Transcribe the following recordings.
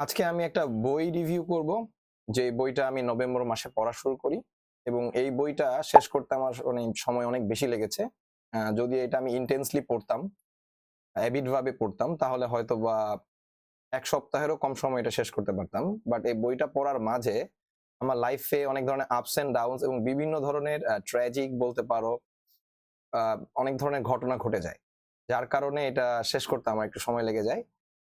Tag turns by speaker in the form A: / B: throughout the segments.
A: আজকে আমি একটা বই রিভিউ করব। যে বইটা আমি নভেম্বর মাসে পড়া শুরু করি এবং এই বইটা শেষ করতে আমার অনেক সময় অনেক বেশি লেগেছে। যদি এটা আমি ইন্টেন্সলি পড়তাম অ্যাবিড ভাবে পড়তাম, তাহলে হয়তো বা এক সপ্তাহেরও কম সময় এটা শেষ করতে পারতাম। বাট এই বইটা পড়ার মাঝে আমার লাইফে অনেক ধরনের আপস এন্ড ডাউনস এবং বিভিন্ন ধরনের ট্র্যাজিক বলতে পারো অনেক ধরনের ঘটনা ঘটে যায়। যার কারণে এটা শেষ করতে আমার একটু সময় লেগে যায়।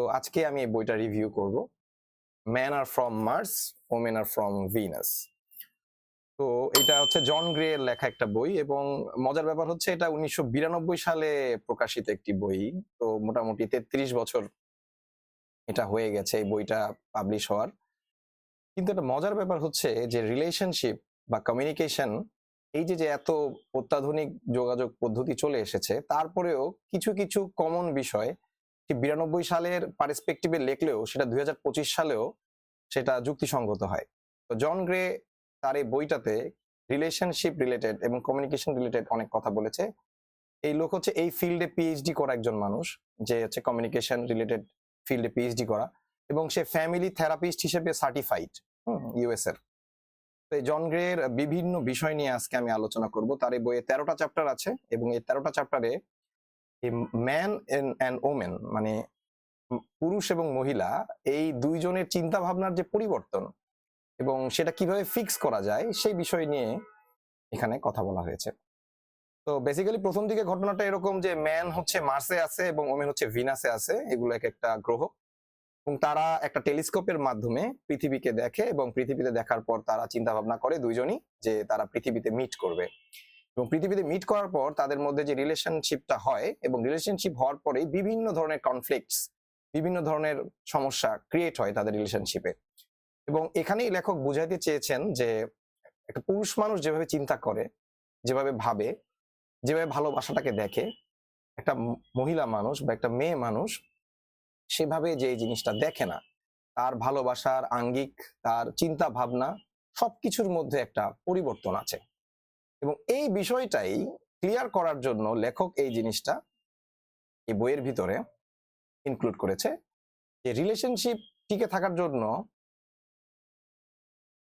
A: তো আজকে আমি এই বইটা রিভিউ করব। Men are from Mars women are from Venus তো এটা হচ্ছে জন গ্রে এর লেখা একটা বই এবং মজার ব্যাপার হচ্ছে এটা উনিশশো বিরানব্বই সালে প্রকাশিত একটি বই। তো মোটামুটি তেত্রিশ বছর এটা হয়ে গেছে এই বইটা পাবলিশ হওয়ার। কিন্তু একটা মজার ব্যাপার হচ্ছে যে রিলেশনশিপ বা কমিউনিকেশন এই যে যে এত অত্যাধুনিক যোগাযোগ পদ্ধতি চলে এসেছে, তারপরেও কিছু কিছু কমন বিষয় বিরানব্বই সালের পার্সপেক্টিভে লেখলেও সেটা দুই সালেও সেটা যুক্তিসঙ্গত হয়। তো জন গ্রে তার এই বইটাতে রিলেশনশিপ রিলেটেড এবং কমিউনিকেশন রিলেটেড অনেক কথা বলেছে। এই লোক হচ্ছে এই ফিল্ডে পিএইচডি করা একজন মানুষ, যে হচ্ছে কমিউনিকেশন রিলেটেড ফিল্ডে পিএইচডি করা এবং সে ফ্যামিলি থেরাপিস্ট হিসেবে সার্টিফাইড ইউএস এর। তো এই জন গ্রের বিভিন্ন বিষয় নিয়ে আজকে আমি আলোচনা করব। তার এই বইয়ে তেরোটা চ্যাপ্টার আছে এবং এই তেরোটা চ্যাপ্টারে ম্যান অ্যান্ড ওমেন মানে পুরুষ এবং মহিলা, এই দুইজনের চিন্তা ভাবনার যে পরিবর্তন এবং সেটা কীভাবে ফিক্স করা যায়, সেই বিষয় নিয়ে এখানে কথা বলা হয়েছে। তো বেসিক্যালি প্রথম দিকে ঘটনাটা এরকম যে ম্যান হচ্ছে মার্সে আছে এবং ওমেন হচ্ছে ভিনাসে আছে, এগুলো এক একটা গ্রহ। এবং তারা একটা টেলিস্কোপের মাধ্যমে পৃথিবীকে দেখে এবং পৃথিবীতে দেখার পর তারা চিন্তা ভাবনা করে দুইজনই যে তারা পৃথিবীতে মিট করবে। এবং পৃথিবীতে মিট করার পর তাদের মধ্যে যে রিলেশনশিপটা হয় এবং রিলেশনশিপ হওয়ার পরেই বিভিন্ন ধরনের কনফ্লিক্টস বিভিন্ন ধরনের সমস্যা ক্রিয়েট হয় তাদের রিলেশনশিপে এবং এখানেই লেখক বুঝাইতে চেয়েছেন যে একটা পুরুষ মানুষ যেভাবে চিন্তা করে, যেভাবে ভাবে, যেভাবে ভালোবাসাটাকে দেখে, একটা মহিলা মানুষ বা একটা মেয়ে মানুষ সেভাবে যে জিনিসটা দেখে না, তার ভালোবাসার আঙ্গিক, তার চিন্তা ভাবনা সবকিছুর মধ্যে একটা পরিবর্তন আছে। এবং এই বিষয়টাই ক্লিয়ার করার জন্য লেখক এই জিনিসটা এই বইয়ের ভিতরে ইনক্লুড করেছে যে রিলেশনশিপ টিকে থাকার জন্য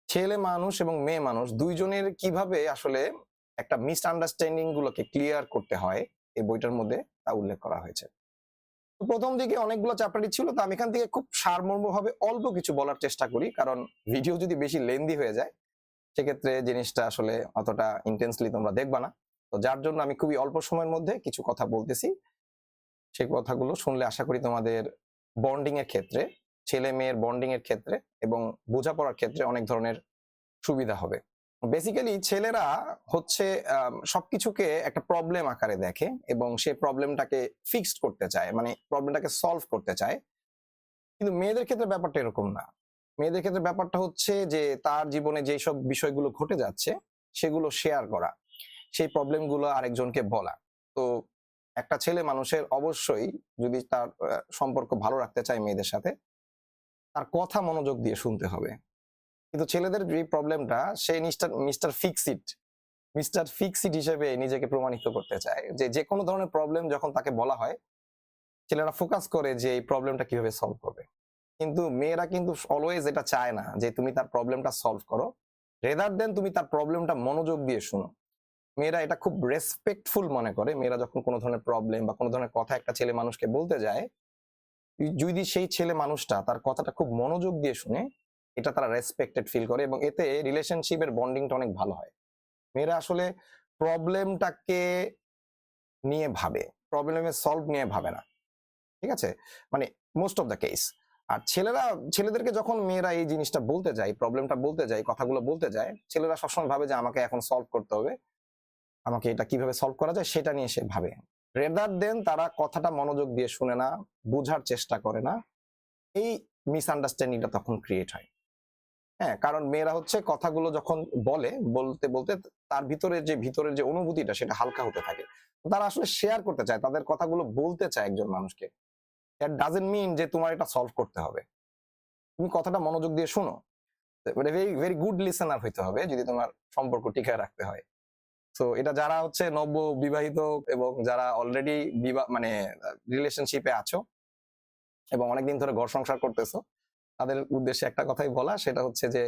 A: ছেলে মানুষ এবং মেয়ে মানুষ দুইজনের কীভাবে আসলে একটা মিসআন্ডারস্ট্যান্ডিং গুলোকে ক্লিয়ার করতে হয় এই বইটার মধ্যে তা উল্লেখ করা হয়েছে। প্রথম দিকে অনেকগুলো চ্যাপ্টারই ছিল, তো আমি এখান থেকে খুব সারমর্মভাবে অল্প কিছু বলার চেষ্টা করি, কারণ ভিডিও যদি বেশি লেন্দি হয়ে যায় সেক্ষেত্রে জিনিসটা আসলে অতটা ইন্টেন্সলি তোমরা দেখবা না। তো যার জন্য আমি খুবই অল্প সময়ের মধ্যে কিছু কথা বলতেছি। সেই কথাগুলো শুনলে আশা করি তোমাদের বন্ডিং এর ক্ষেত্রে ছেলে মেয়ের বন্ডিং এর ক্ষেত্রে এবং বোঝাপড়ার ক্ষেত্রে অনেক ধরনের সুবিধা হবে। বেসিক্যালি ছেলেরা হচ্ছে সবকিছুকে একটা প্রবলেম আকারে দেখে এবং সে প্রবলেমটাকে ফিক্সড করতে চায় মানে প্রবলেমটাকে সলভ করতে চায়। কিন্তু মেয়েদের ক্ষেত্রে ব্যাপারটা এরকম না। মেয়েদের ক্ষেত্রে ব্যাপারটা হচ্ছে যে, তার জীবনে যেই সব বিষয়গুলো ঘটে যাচ্ছে, সেগুলো শেয়ার করা, সেই প্রবলেমগুলো আরেকজনকে বলা। তো একটা ছেলে মানুষের অবশ্যই যদি তার সম্পর্ক ভালো রাখতে চায় মেয়েদের সাথে, তার কথা মনোযোগ দিয়ে শুনতে হবে। কিন্তু ছেলেদের যে প্রবলেমটা সে Mister Mister fix it Mister fix it হিসেবে নিজেকে প্রমাণিত করতে চায় যে যে কোনো ধরনের প্রবলেম যখন তাকে বলা হয়, ছেলেরা ফোকাস করে যে এই প্রবলেমটা কীভাবে সলভ করবে। কিন্তু মেয়েরা কিন্তু অলওয়েজ এটা চায় না যে তুমি তার প্রবলেমটা সলভ করো। রেদার দেন তুমি তার প্রবলেমটা মনোযোগ দিয়ে শুনো। মেয়েরা এটা খুব রেসপেক্টফুল মনে করে। মেয়েরা যখন কোনো ধরনের প্রবলেম বা কোনো ধরনের কথা একটা ছেলে মানুষকে বলতে যায়, যদি সেই ছেলে মানুষটা তার কথাটা খুব মনোযোগ দিয়ে শুনে, এটা তারা রেসপেক্টেড ফিল করে এবং এতে রিলেশনশিপের বন্ডিংটা অনেক ভালো হয়। মেয়েরা আসলে প্রবলেমটাকে নিয়ে ভাবে প্রবলেমের সলভ নিয়ে ভাবে না। ঠিক আছে? মানে মোস্ট অফ দ্য কেস আর ছেলেরা, ছেলেদেরকে যখন মেয়েরা এই জিনিসটা বলতে যায় প্রবলেমটা বলতে যায়, কথাগুলো বলতে যায়, ছেলেরা সবসময় ভাবে যে আমাকে এখন সলভ করতে হবে। আমাকে এটা কীভাবে সলভ করা যায় সেটা নিয়ে সে ভাবে। রেদার দেন তারা কথাটা মনোযোগ দিয়ে শুনে না, বোঝার চেষ্টা করে না, এই মিসআন্ডারস্ট্যান্ডিংটা তখন ক্রিয়েট হয়। হ্যাঁ কারণ মেয়েরা হচ্ছে কথাগুলো যখন বলে, বলতে বলতে তার ভিতরে যে, ভিতরের যে অনুভূতিটা সেটা হালকা হতে থাকে। তারা আসলে শেয়ার করতে চায়, তাদের কথাগুলো বলতে চায় একজন মানুষকে। দ্যাট ডাজেন্ট মিন যে তোমার এটা সলভ করতে হবে। তুমি কথাটা মনোযোগ দিয়ে শোনো। ভেরি ভেরি গুড লিসেনার হইতে হবে যদি তোমার সম্পর্ক টিকায় রাখতে হয়। তো এটা যারা হচ্ছে নব্য, বিবাহিত এবং যারা অলরেডি বিবাহ মানে রিলেশনশিপে আছো এবং অনেকদিন ধরে ঘর সংসার করতেছো, তাদের উদ্দেশ্যে একটা কথাই বলা, সেটা হচ্ছে যে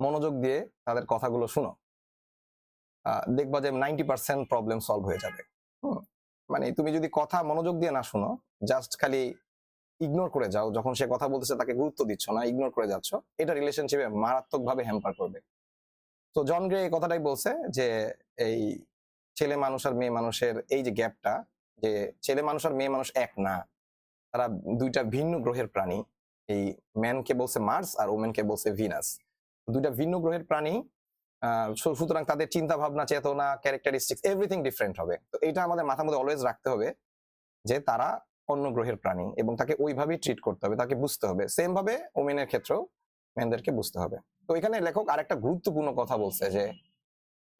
A: মনোযোগ দিয়ে তাদের কথাগুলো শুনো। দেখবা যে নাইনটি পার্সেন্ট প্রবলেম সলভ হয়ে যাবে। মানে তুমি যদি কথা মনোযোগ দিয়ে না শুনো জাস্ট খালি ইগনোর করে যাও, যখন সে কথা বলতেছে তাকে গুরুত্ব দিচ্ছ, না ইগনোর করে যাচ্ছ, এটা রিলেশনশিপে মারাত্মকভাবে হ্যাম্পার করবে। তো জন গ্রে এই কথাটাই বলছে যে, এই ছেলে মানুষ আর মেয়ে মানুষের এই যে গ্যাপটা যে ছেলে মানুষ আর মেয়ে মানুষ এক না, তারা দুইটা ভিন্ন গ্রহের প্রাণী। এই ম্যানকে বলছে মার্স আর ওমেনকে বলছে ভিনাস দুইটা ভিন্ন গ্রহের প্রাণী সুতরাং তাদের চিন্তা ভাবনা চেতনা ক্যারেক্টারিস্টিক্স এভরিথিং ডিফারেন্ট হবে। তো এটা আমাদের মাথার মধ্যে অলওয়েজ রাখতে হবে যে তারা অন্য গ্রহের প্রাণী এবং তাকে ওইভাবেই ট্রিট করতে হবে, তাকে বুঝতে হবে। সেম ভাবে ওমেনের ক্ষেত্রেও ম্যানদেরকে বুঝতে হবে। তো এখানে লেখক আরেকটা গুরুত্বপূর্ণ কথা বলছে যে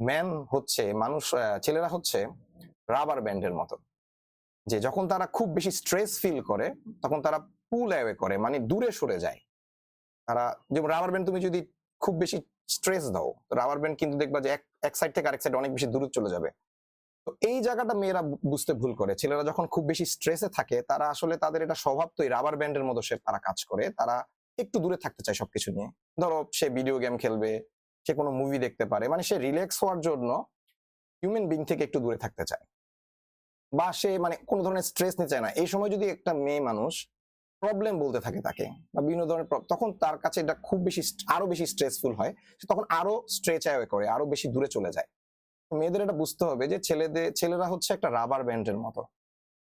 A: ম্যান হচ্ছে, মানুষ ছেলেরা হচ্ছে রাবার ব্যান্ডের মতো। যে যখন তারা খুব বেশি স্ট্রেস ফিল করে, তখন তারা পুল অ্যাওয়ে করে মানে দূরে সরে যায়। তারা, যেমন রাবার ব্যান্ড তুমি যদি খুব বেশি স্ট্রেস দাও রাবার ব্যান্ড কিন্তু দেখবা যে এক- এক সাইড থেকে আরেক সাইড অনেক বেশি দূরে চলে যাবে। তো এই জায়গাটা মেয়েরা বুঝতে ভুল করে। ছেলেরা যখন খুব বেশি স্ট্রেসে থাকে, তারা আসলে তাদের এটা স্বভাব তো রাবার ব্যান্ডের মতো সে তারা কাজ করে। তারা একটু দূরে থাকতে চায় সবকিছু নিয়ে। ধরো সে ভিডিও গেম খেলবে, সে কোনো মুভি দেখতে পারে মানে সে রিল্যাক্স হওয়ার জন্য হিউম্যান বিং থেকে একটু দূরে থাকতে চায়। বা সে মানে কোনো ধরনের স্ট্রেস নিতে চায় না। এই সময় যদি একটা মেয়ে মানুষ প্রবলেম বলতে থাকে তাকে, বা বিভিন্ন ধরনের তখন তার কাছে এটা খুব বেশি আরও বেশি স্ট্রেসফুল হয়। তখন আরও স্ট্রেচ করে, আরও বেশি দূরে চলে যায়। মেয়েদের এটা বুঝতে হবে যে ছেলেদের ছেলেরা হচ্ছে একটা রাবার ব্যান্ডের মতো।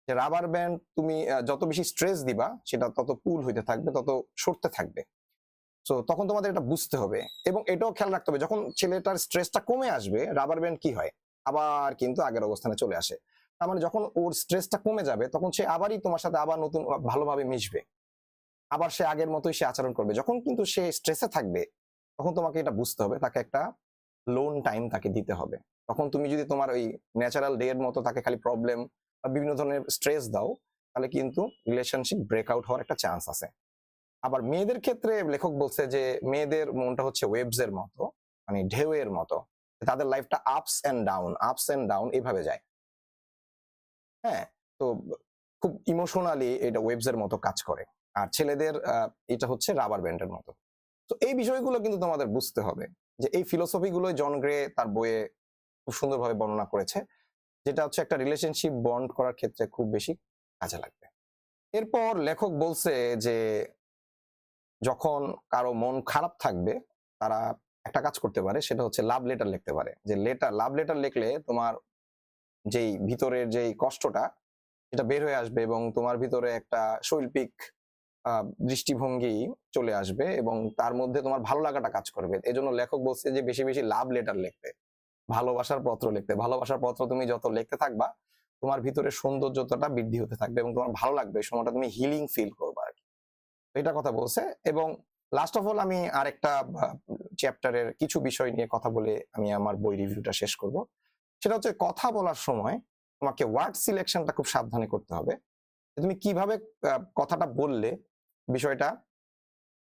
A: যে রাবার ব্যান্ড তুমি যত বেশি স্ট্রেস দিবা, সেটা তত পুল হইতে থাকবে, তত সরতে থাকবে। তো তখন তোমাদের এটা বুঝতে হবে। এবং এটাও খেয়াল রাখতে হবে, যখন ছেলেটার স্ট্রেসটা কমে আসবে রাবার ব্যান্ড কি হয়? আবার কিন্তু আগের অবস্থানে চলে আসে। তার মানে যখন ওর স্ট্রেসটা কমে যাবে, তখন সে আবারই তোমার সাথে আবার নতুন ভালোভাবে মিশবে। আবার সে আগের মতোই সে আচরণ করবে। যখন কিন্তু সে স্ট্রেসে থাকবে, তখন তোমাকে এটা বুঝতে হবে, তাকে একটা লোন টাইম তাকে দিতে হবে। তখন তুমি যদি তোমার ওই ন্যাচারাল ডে এর মতো তাকে খালি প্রবলেম বা বিভিন্ন ধরনের স্ট্রেস দাও, তাহলে কিন্তু রিলেশনশিপ ব্রেকআউট হওয়ার একটা চান্স আছে। আবার মেয়েদের ক্ষেত্রে লেখক বলছে যে, মেয়েদের মনটা হচ্ছে ওয়েবস এর মতো মানে ঢেউয়ের মতো। তাদের লাইফটা ups and down ups and down এইভাবে যায়। হ্যাঁ তো খুব ইমোশনালি এটা ওয়েবস এর মতো কাজ করে। আর ছেলেদের এটা হচ্ছে রাবার ব্যান্ডের মতো। তো এই বিষয়গুলো কিন্তু তোমাদের বুঝতে হবে যে, এই ফিলোসফি গুলোই জন গ্রে তার বইয়ে খুব সুন্দরভাবে বর্ণনা করেছে, যেটা হচ্ছে একটা রিলেশনশিপ বন্ড করার ক্ষেত্রে খুব বেশি কাজে লাগবে। এরপর লেখক বলছে যে, যখন কারও মন খারাপ থাকবে, তারা একটা কাজ করতে পারে, সেটা হচ্ছে লাভ লেটার লিখতে পারে। যে লেটার লাভ লেটার লিখলে তোমার যেই ভিতরের যেই কষ্টটা এটা বের হয়ে আসবে এবং তোমার ভিতরে একটা শৈল্পিক দৃষ্টিভঙ্গি চলে আসবে এবং তার মধ্যে তোমার ভালো লাগাটা কাজ করবে। এজন্য লেখক বলছে যে, বেশি বেশি লাভ লেটার লিখতে। ভালোবাসার পত্র লিখতে। ভালোবাসার পত্র তুমি যত লিখতে থাকবা, তোমার ভিতরে সৌন্দর্যতাটা বৃদ্ধি হতে থাকবে এবং তোমার ভালো লাগবে সময়টা তুমি হিলিং ফিল করবে আর কি। এটা কথা বলছে এবং লাস্ট অফ অল আমি আরেকটা চ্যাপ্টারের কিছু বিষয় নিয়ে কথা বলে আমি আমার বই রিভিউটা শেষ করব। সেটা হচ্ছে কথা বলার সময় তোমাকে ওয়ার্ড সিলেকশনটা খুব সাবধানে করতে হবে। তুমি কীভাবে কথাটা বললে বিষয়টা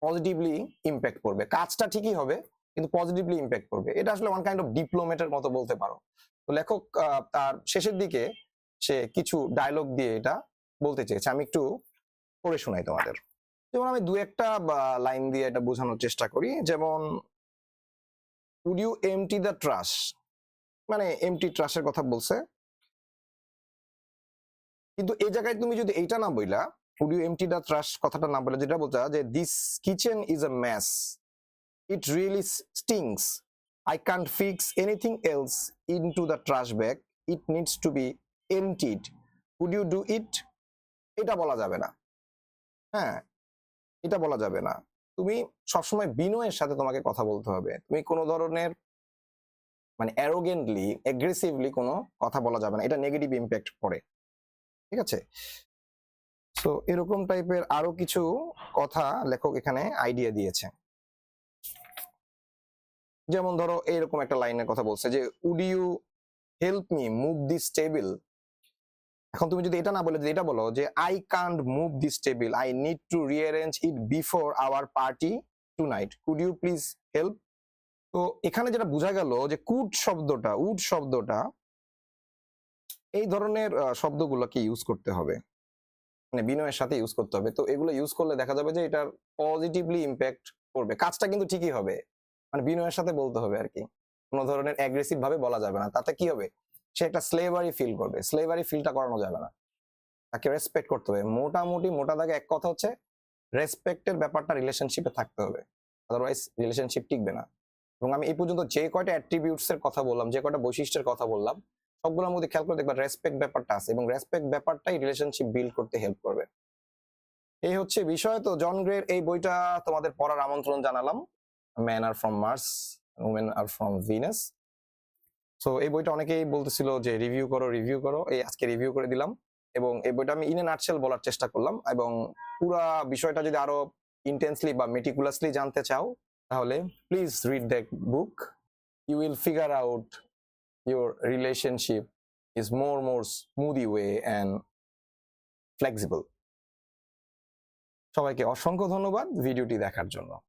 A: পজিটিভলি ইম্প্যাক্ট করবে। কাজটা ঠিকই হবে কিন্তু পজিটিভলি ইম্প্যাক্ট করবে। এটা আসলে ওয়ান কাইন্ড অফ ডিপ্লোমেটের মতো বলতে পারো। তো লেখক তার শেষের দিকে সে কিছু ডায়লগ দিয়ে এটা বলতে চেয়েছে। আমি একটু পড়ে শোনাই তোমাদের। যেমন আমি দু একটা লাইন দিয়ে এটা বোঝানোর চেষ্টা করি। যেমন would you empty the trash মানে এমটি ট্রাশের কথা বলছে। কিন্তু এই জায়গায় তুমি যদি এইটা না বইলা would you empty the trash কথাটা না বলে যেটা বলতে যে this kitchen is a mess really stinks I can't fix anything else into the trash bag it needs to be emptied would you do it এটা বলা যাবে না। হ্যাঁ এটা বলা যাবে না। তুমি সবসময় বিনয়ের সাথে তোমাকে কথা বলতে হবে। তুমি কোনো ধরনের মানে অ্যারোগেন্টলি এগ্রেসিভলি কোনো কথা বলা যাবে না। এটা নেগেটিভ ইম্প্যাক্ট পড়ে ঠিক আছে? সো এরকম টাইপের আরও কিছু কথা লেখক এখানে আইডিয়া দিয়েছে যেমন ধরো এরকম একটা লাইনের কথা বলছে যে would you help me move this table এখন তুমি যদি এটা না বলে এটা বলো যে I can't move this table I need to rearrange it before our party tonight could you please help তো এখানে যেটা বোঝা গেল যে কুড শব্দটা উড শব্দটা এই ধরনের শব্দগুলোকে ইউজ করতে হবে। মানে বিনয়ের সাথে ইউজ করতে হবে। তো এগুলো ইউজ করলে দেখা যাবে যে, এটার পজিটিভলি ইম্প্যাক্ট করবে। কাজটা কিন্তু ঠিকই হবে। মানে বিনয়ের সাথে বলতে হবে আর কি কোনো ধরনের অ্যাগ্রেসিভ ভাবে বলা যাবে না। তাতে কি হবে? সে একটা স্লেভারি ফিল করবে। স্লেভারি ফিলটা করানো যাবে না। তাকে রেসপেক্ট করতে হবে। মোটামুটি মোটা দাগে এক কথা হচ্ছে রেসপেক্টের ব্যাপারটা রিলেশনশিপে থাকতে হবে। আদারওয়াইজ রিলেশনশিপ টিকবে না। এবং আমি এই পর্যন্ত যে কয়টা অ্যাট্রিবিউটস এর কথা বললাম, যে কয়টা বৈশিষ্ট্যের কথা বললাম, সবগুলোর মধ্যে খেয়াল করে দেখবা রেসপেক্ট ব্যাপারটা আছে এবং রেসপেক্ট ব্যাপারটাই রিলেশনশিপ বিল্ড করতে হেল্প করবে। এই হচ্ছে বিষয়। তো জন গ্রের এই বইটা তোমাদের পড়ার আমন্ত্রণ জানালাম। Men are from Mars women are from Venus so এই বইটা অনেকেই বলতেছিল যে রিভিউ করো রিভিউ করো। এই আজকে রিভিউ করে দিলাম এবং এই বইটা আমি ইন এ নাটশেল বলার চেষ্টা করলাম এবং পুরা বিষয়টা যদি আরও ইন্টেন্সলি বা মেটিকুলাসলি জানতে চাও, তাহলে please read that book you will figure out your relationship is more more smoothie way and flexible সবাইকে অসংখ্য ধন্যবাদ ভিডিওটি দেখার জন্য।